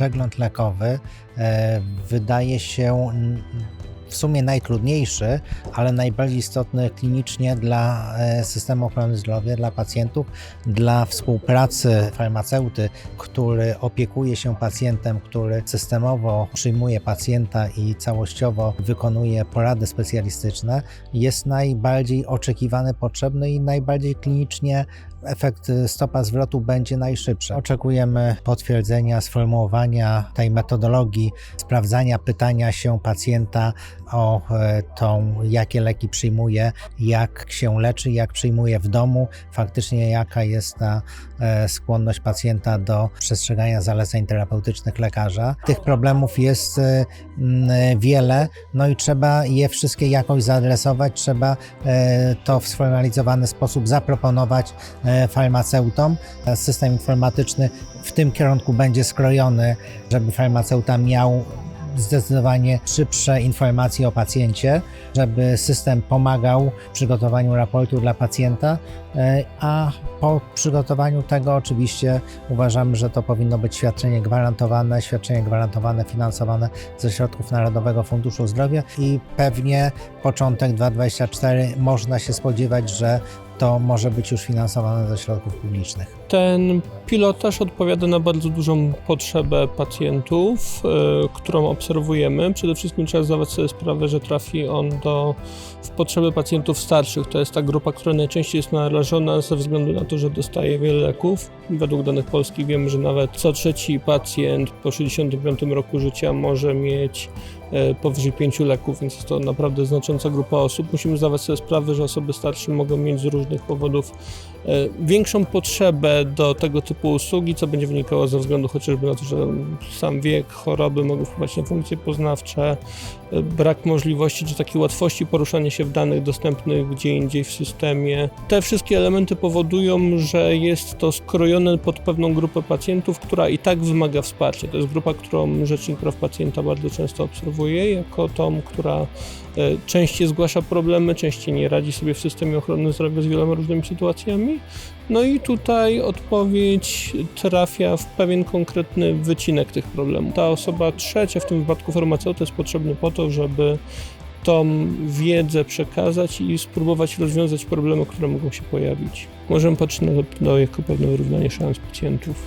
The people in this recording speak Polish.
przegląd lekowy e, wydaje się w sumie najtrudniejszy, ale najbardziej istotny klinicznie dla e, systemu ochrony zdrowia, dla pacjentów, dla współpracy farmaceuty, który opiekuje się pacjentem, który systemowo przyjmuje pacjenta i całościowo wykonuje porady specjalistyczne, jest najbardziej oczekiwany, potrzebny i najbardziej klinicznie efekt stopa zwrotu będzie najszybszy. Oczekujemy potwierdzenia, sformułowania tej metodologii, sprawdzania pytania się pacjenta o e, tą, jakie leki przyjmuje, jak się leczy, jak przyjmuje w domu, faktycznie jaka jest ta e, skłonność pacjenta do przestrzegania zaleceń terapeutycznych lekarza. Tych problemów jest e, wiele, no i trzeba je wszystkie jakoś zaadresować, trzeba to w sformalizowany sposób zaproponować farmaceutom. System informatyczny w tym kierunku będzie skrojony, żeby farmaceuta miał zdecydowanie szybsze informacje o pacjencie, żeby system pomagał w przygotowaniu raportu dla pacjenta, e, a po przygotowaniu tego oczywiście uważamy, że to powinno być świadczenie gwarantowane, świadczenie gwarantowane, finansowane ze środków Narodowego Funduszu Zdrowia i pewnie początek 2024 można się spodziewać, że to może być już finansowane ze środków publicznych. Ten pilotaż odpowiada na bardzo dużą potrzebę pacjentów, y, którą obserwujemy. Przede wszystkim trzeba zdawać sobie sprawę, że trafi on do, w potrzeby pacjentów starszych. To jest ta grupa, która najczęściej jest narażona ze względu na to, że dostaje wiele leków. Według danych polskich wiemy, że nawet co trzeci pacjent po 65 roku życia może mieć e, powyżej 5 leków, więc jest to naprawdę znacząca grupa osób. Musimy zdawać sobie sprawę, że osoby starsze mogą mieć z różnych powodów e, większą potrzebę do tego typu usługi, co będzie wynikało ze względu chociażby na to, że sam wiek, choroby mogą wpływać na funkcje poznawcze, brak możliwości czy takiej łatwości poruszania się w danych dostępnych gdzie indziej w systemie. Te wszystkie elementy powodują, że jest to skrojone pod pewną grupę pacjentów, która i tak wymaga wsparcia. To jest grupa, którą Rzecznik Praw Pacjenta bardzo często obserwuje, jako tą, która e, częściej zgłasza problemy, częściej nie radzi sobie w systemie ochrony zdrowia z wieloma różnymi sytuacjami. No i tutaj odpowiedź trafia w pewien konkretny wycinek tych problemów. Ta osoba trzecia, w tym wypadku farmaceuta, jest potrzebny po to, żeby tą wiedzę przekazać i spróbować rozwiązać problemy, które mogą się pojawić. Możemy patrzeć na to jako pewne wyrównanie szans pacjentów.